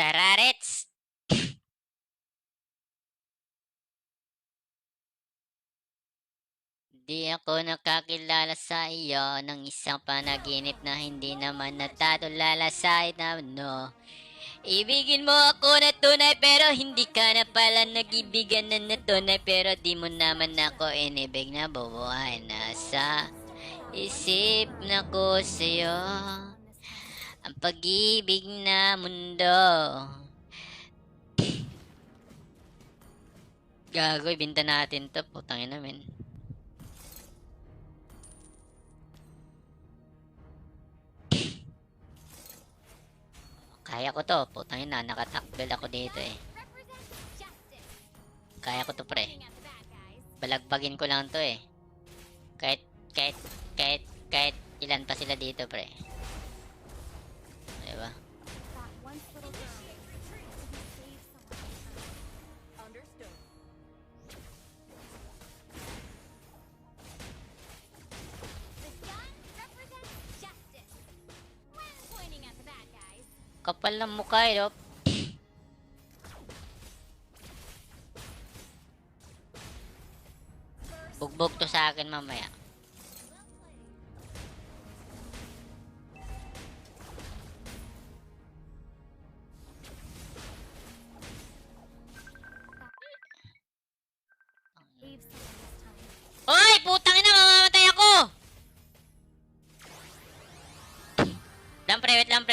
Tararets! Di ako nakakilala sa iyo ng isang panaginip na hindi naman natatulala sa no. Ibigin mo ako na tunay pero hindi ka na pala nagibigan na na tunay pero di mo naman ako inibig na bubuhay na sa isip na ko sa'yo ang pag-ibig na mundo. Gago, ibinta natin to. Putangin namin. Kaya ko to. Putangin na. Nakatakbel ako dito eh. Kaya ko to pre. Balagbagin ko lang to eh. Kahit, kahit, kahit, kahit ilan pa sila dito pre. Diba? Kapal ng mukha eh, no? Bugbog to sa akin mamaya. Oy! Putang ina, mamamatay ako! Lang pre, wait lang.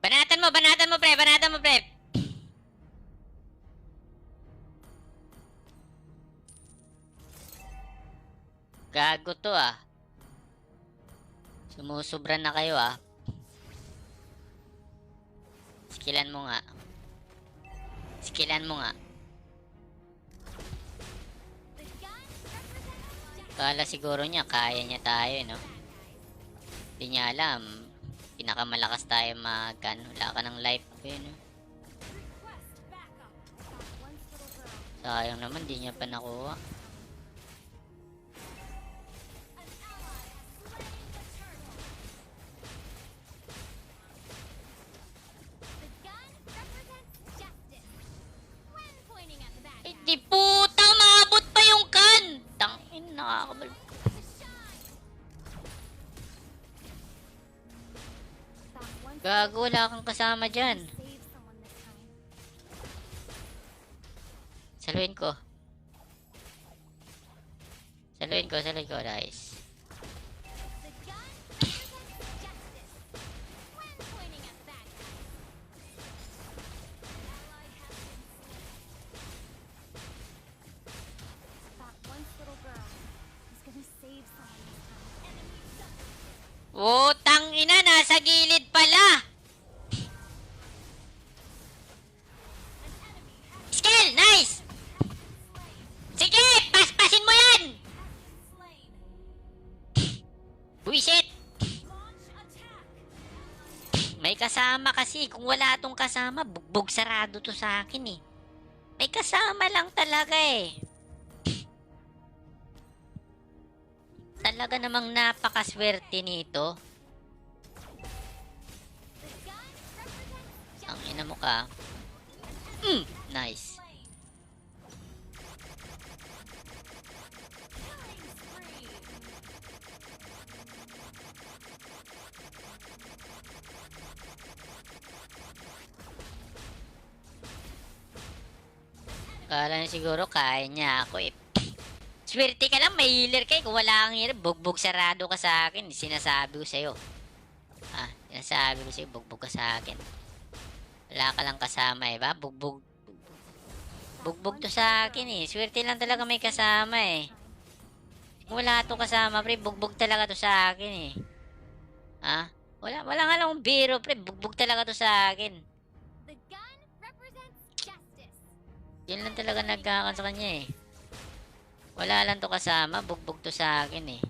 Banatan mo, banatan mo pre, banatan mo pre. Gago to ah. Sumusubra na kayo ah. Skillan mo nga. Skillan mo nga. Kala siguro niya, kaya niya tayo, no? Hindi niya alam. Pinakamalakas tayo mag, ano, wala ka ng life, eh, no? Once little girl. Sayang naman, di niya pa nakuha. Gago, wala kang kasama dyan. Saluhin ko. Saluhin ko, saluhin ko, guys. The kasi. Kung wala tong kasama, bugbog sarado to sa akin eh. May kasama lang talaga eh. Talaga namang napakaswerte nito. Ang ina mo ka. Mm, nice. Kala niya siguro kaya niya ako eh. Swerte ka lang, may healer ka eh. Kung wala kang healer, bugbog sarado ka sa akin. Sinasabi ko sa'yo. Ah, sinasabi ko sa'yo, bugbog ka sa akin. Wala ka lang kasama eh, ba? Bugbog. Bugbog to sa akin eh. Swerte lang talaga may kasama eh. Kung wala to kasama, pre, bugbog talaga to sa akin eh. Ha? Wala, wala nga lang biro, pre. Bugbog talaga to sa akin. Yan lang talaga nagkakan sa kanya eh. Wala lang to kasama, bugbog to sa akin eh.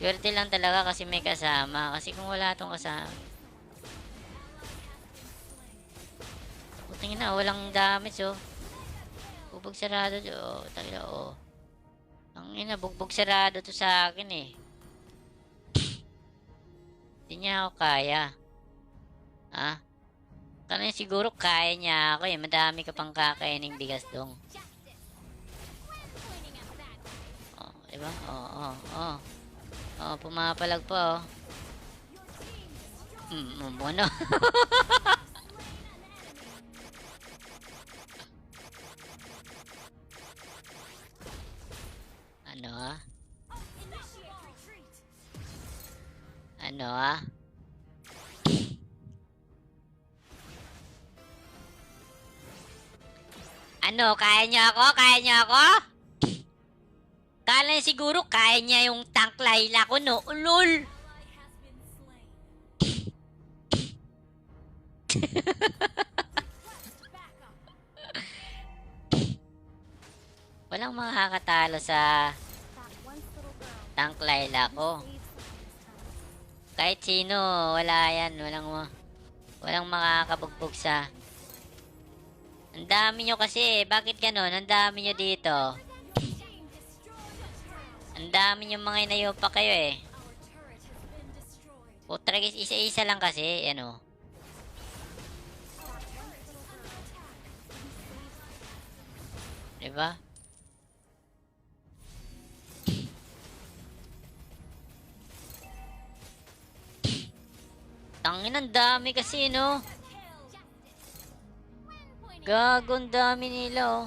Swerte lang talaga kasi may kasama. Kasi kung wala tong kasama, putingin na, walang damage oh. bugbog sarado to. Oh, talaga, oh. Ang ina, bugbog sarado to sa akin eh. Hindi niya ako kaya. Ha? Kaya siguro kaya niya ako eh. Madami ka pang kakaining bigas dong. At that way, Oh, diba? Oo, oh, oh, oh. pumapalag pa oh. your team destroyed Ano, kaya niya ako? Kaya niya ako? Kala niya siguro kaya niya yung tank Layla ko, no? Backup. Walang makakatalo sa tank Layla ko. Kahit sino, wala yan. Walang, walang makakabugbog sa... Ang dami nyo kasi. Bakit ganon? Ang dami nyo dito. Ang dami nyo mga inayo pa kayo eh. Putra guys, isa-isa lang kasi. Girl. Save Diba? Tangin, ang dami kasi, no? Justice. When pointing Gago, ang dami nila, oh.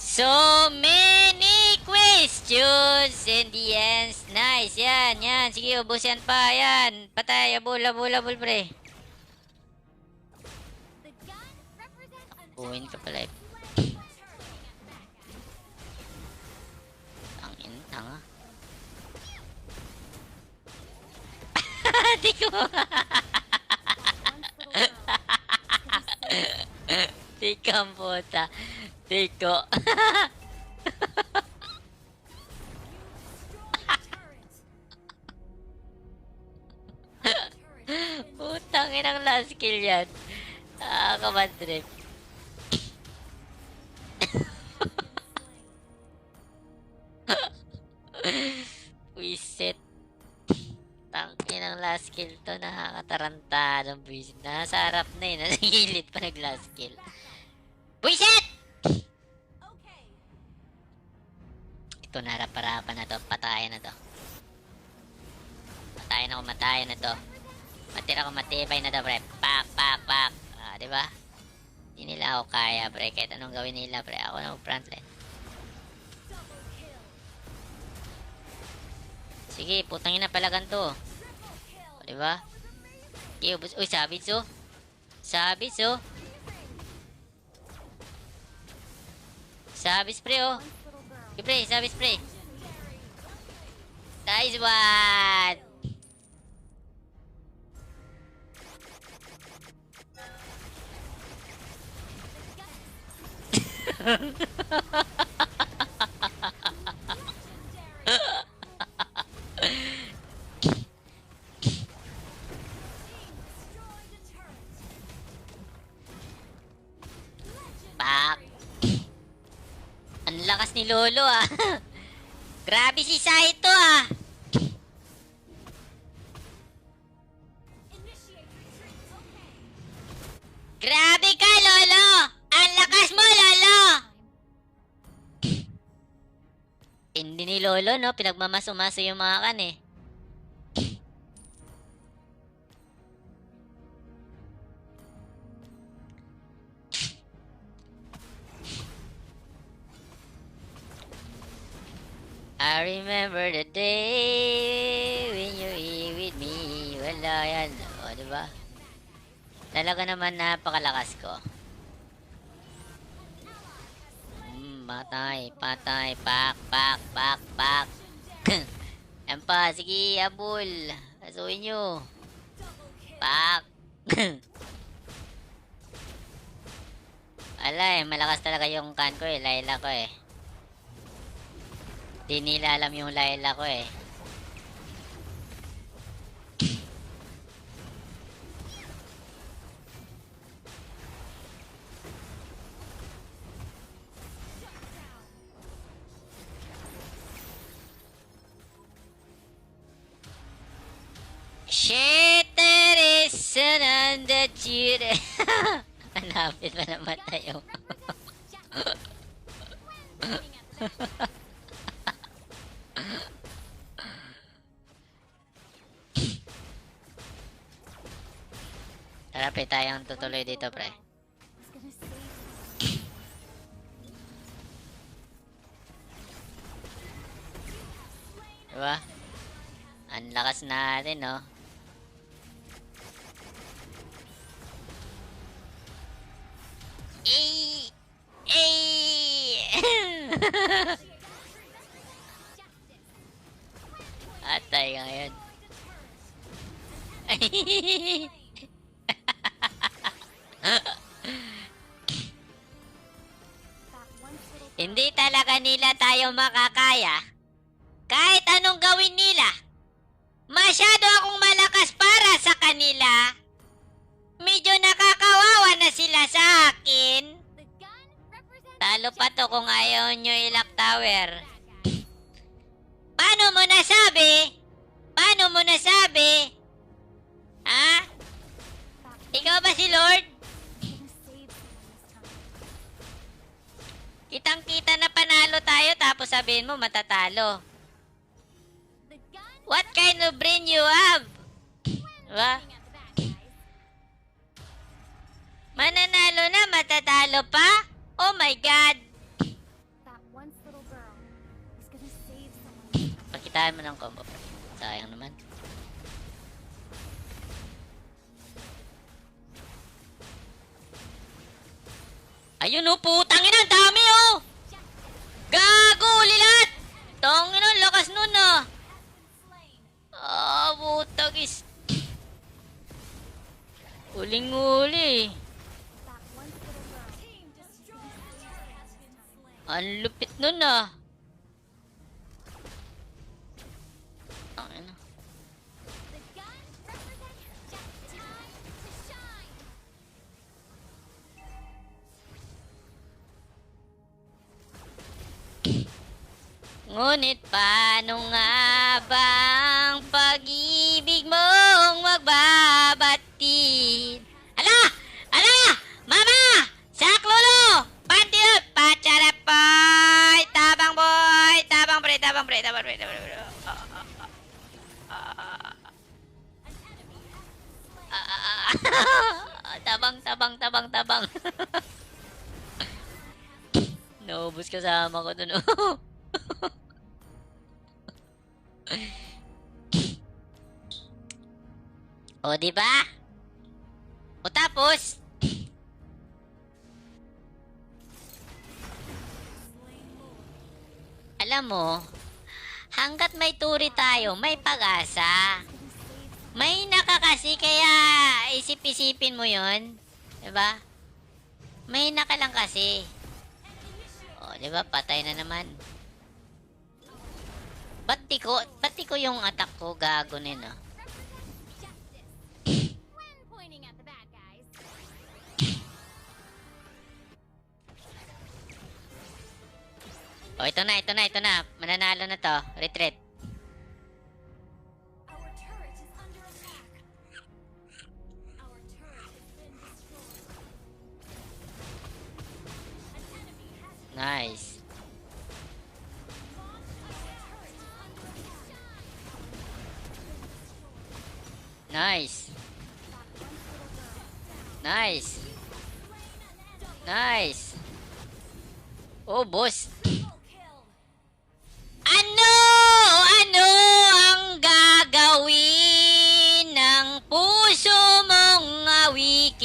So many questions and the ends. Nice, yan, yan. Sige, ubos yan pa, yan. Patay, abul, abul, abul, pre. Buhin ka pala, Di ko. Di ka, puta. Di ko. Putang inang last kill yan. Ah, kamadrip. Wisit. Ang last kill to. Nakakataranta ng buwisit. Nasa harap na eh. Nasa gilid pa nag last kill. Buwisit! Okay. Ito na harap-harapan na to. Patayan na to. Patayan ako, matayan na to. Matira ko matibay na to, pre. Pak, pak, pak. Ah, di ba? Hindi nila ako kaya, pre. Kahit anong gawin nila, pre. Ako na frontline. Double kill. Sige, putang ina palagan to. Triple kill. O, di ba? Okay, ubus. Uy, sabits, oh. Sabits, oh. Sabits, pre, oh. Okay, pre, sabits, pre. Nice one! Destroyed ni Lolo ah. Grabe si Saito ah. Grabe ka Lolo. Ang lakas mo Lolo. Hindi ni Lolo no, pinagmamaso-maso yung mga kan eh. Remember the day when you here with me. Wala yan. O, di ba? Talaga naman napakalakas ko. Mm, patay, patay, pak, pak, pak, pak. Yan pa, sige, abul. Asuin nyo. Pak. Ala eh, malakas talaga yung kan ko eh, Layla ko eh. Di nila alam yung Layla ko eh. Shit, that is an undercheat. Hanapin pa naman tayo. tutuloy dito, pre. Diba? Ang lakas natin, no? Eh! Hindi talaga nila tayo makakaya. Kahit anong gawin nila. Masyado akong malakas para sa kanila. Medyo nakakawawa na sila sa akin. Talo pa to kung ayaw nyo ilak tower. Paano mo nasabi? Paano mo nasabi? Ha? Ikaw ba si Lord? Tayo tapos sabihin mo matatalo. What kind of brain you have? Diba? Mananalo na, matatalo pa? Oh my God! Pakitaan mo ng combo. Sayang naman. Ayun oh, putang ina, dami oh! Gago, lilat! Tangin ang lakas nun ah! Ah, putagis. Uling-uli. That once little girl team destroyed has been slain. Ang lupit nun ah. Ngunit paano nga bang pag-ibig mong magbabatid? Ala! Ala! Mama! Saklolo! Pandilot! Pacharapoy! Tabang boy! Tabang pre! Tabang pre! Tabang pre! Tabang pre! Ah, tabang, tabang, tabang, tabang. Naubos kasama ko dun. o, di ba? O tapos, alam mo, hanggat may turi tayo, may pag-asa. May naka kasi, kaya isip-isipin mo yon, Diba? May naka lang kasi. O, di ba? Patay na naman. Ba't di ko, ba't ko yung attack ko gago nino? Justice. O, ito na, ito na, ito na. Mananalo na to. Retreat. Our turret is under attack. Our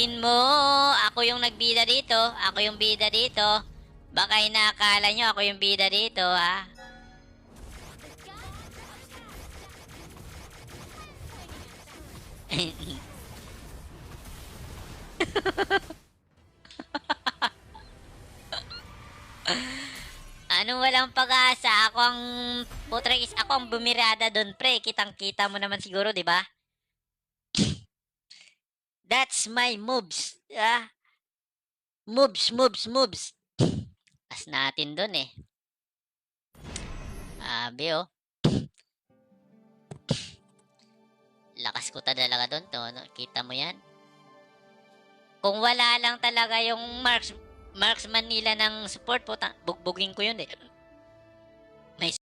awikin mo? Ako yung nagbida dito. Ako yung bida dito. Baka inakala nyo ako yung bida dito, ha? Anong walang pag-asa? Ako ang putrekis, ako ang bumirada doon, pre. Kitang-kita mo naman siguro, di ba? That's my moves. Ah. Moves, moves, moves. As natin doon eh. Abi oh. Lakas ko talaga doon to. No? Kita mo yan? Kung wala lang talaga yung marks, marksman nila ng support, puta, bugbugin ko yun eh.